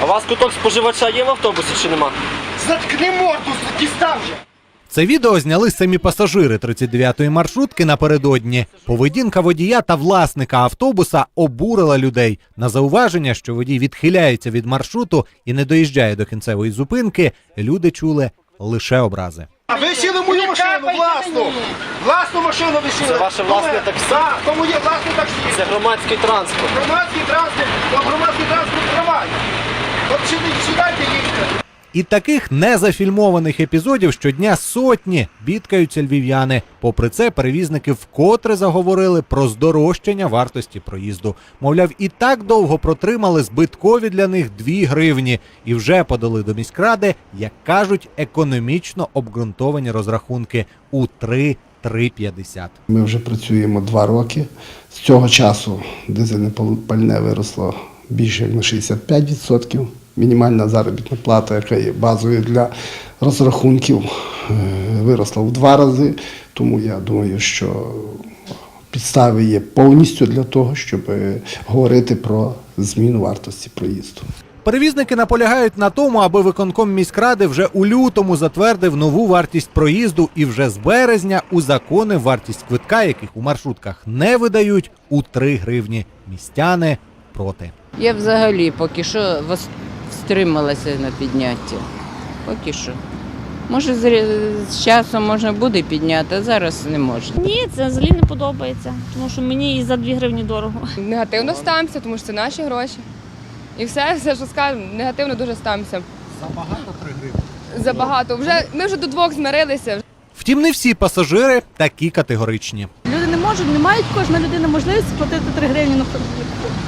А у вас куток споживача є в автобусі чи нема? Заткни морду, дістав же! Це відео зняли самі пасажири 39-ї маршрутки напередодні. Поведінка водія та власника автобуса обурила людей. На зауваження, що водій відхиляється від маршруту і не доїжджає до кінцевої зупинки, люди чули лише образи. А ви сіли мою машину, власну! Власну машину ви сіли! Це ваше власне таксі? Так, тому є власне таксі. Це громадський транспорт. Громадський транспорт, громадський транспорт триває. І таких незафільмованих епізодів щодня сотні бідкаються львів'яни. Попри це, перевізники вкотре заговорили про здорожчання вартості проїзду. Мовляв, і так довго протримали збиткові для них 2 гривні і вже подали до міськради, як кажуть, економічно обґрунтовані розрахунки у 3-3,50. Ми вже працюємо два роки. З цього часу дизельне пал- пальне виросло більше як на 65%. Мінімальна заробітна плата, яка є базовою для розрахунків, е, виросла в два рази. Тому я думаю, що підстави є повністю для того, щоб е, говорити про зміну вартості проїзду. Перевізники наполягають на тому, аби виконком міськради вже у лютому затвердив нову вартість проїзду і вже з березня узаконив вартість квитка, яких у маршрутках не видають, у 3 гривні. Містяни проти. Я взагалі поки що стрималася на підняття. Поки що. Може, з, з часом можна буде підняти, а зараз не можна. Ні, це взагалі не подобається, тому що мені і за 2 гривні дорого. Негативно ставимося, тому що це наші гроші. І все, все, що скажемо, негативно дуже ставимося. Забагато 3 гривні? Забагато. Вже, ми вже до двох змирилися. Втім, не всі пасажири такі категоричні. Люди не можуть, не мають кожна людина можливість платити 3 гривні. Ну,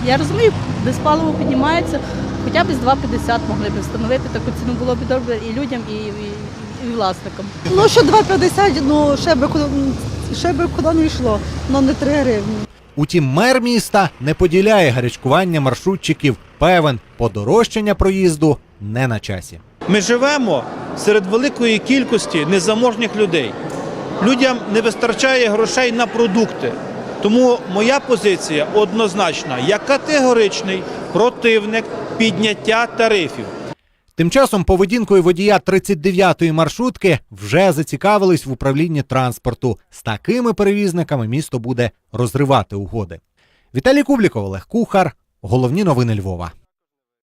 я розумію, десь паливо піднімається, хоча б з 2,50 могли б встановити таку ціну було б добре і людям, і, і, і власникам. Ну, що 2,50, ну, ще би, ще би куди не йшло, але не 3 гривні. Утім, мер міста не поділяє гарячкування маршрутчиків. Певен, подорожчання проїзду не на часі. Ми живемо серед великої кількості незаможних людей. Людям не вистачає грошей на продукти. Тому моя позиція однозначна. Я категоричний противник підняття тарифів. Тим часом поведінкою водія 39-ї маршрутки вже зацікавились в управлінні транспорту. З такими перевізниками місто буде розривати угоди. Віталій Кубліков, Олег Кухар. Головні новини Львова.